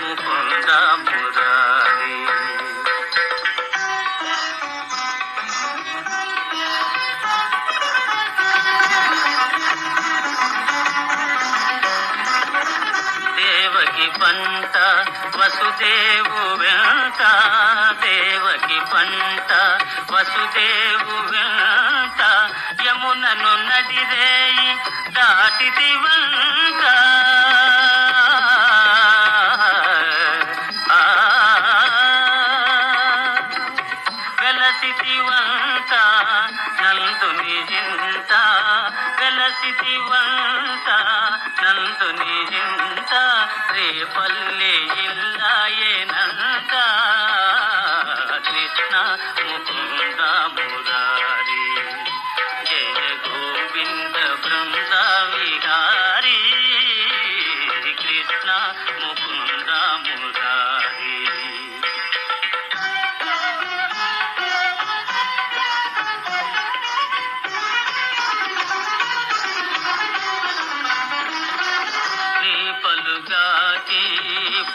ముకుంద మురారి దేవకి పంట వసుదేవు వెంట. దేవకి పంట వసుదేవు వెంట. యమునను నడిరేయి దాటిది వెలసితి వంట నందుని జింత వెలసితి వంట నందుని జింత రేపల్లి ఇల్లాయనంత కృష్ణ ముకుంద మురారి జయ గోవింద బృంద విహారీ. కృష్ణ ముకుంద మురారి.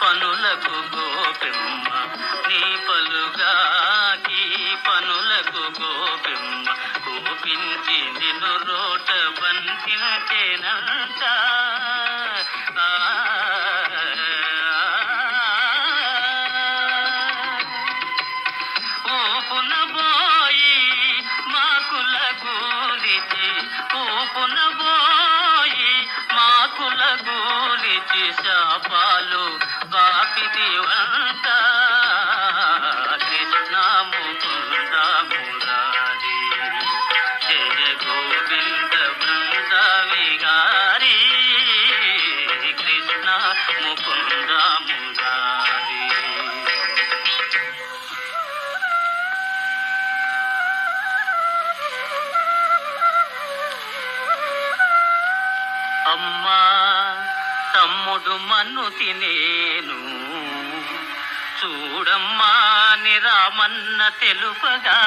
పనులకు గోపిమ్మ నీ పలుగాకి పనులకు గోపిమ్మ గోపించి నిన్ను రోట బంధించేనంట. ఆ, ఊపున పోయి మాకుల గూలిచి ఊపున పోయి మాకుల విడిచి శాపాలు బాపిది వంట. కృష్ణ మురారి. జయ గోవింద బృంద విహారీ. కృష్ణ ముకుంద మురారి. అమ్మా తమ్ముడు మన్ను తినేను చూడమ్మా నిరామన్న తెలుపగా.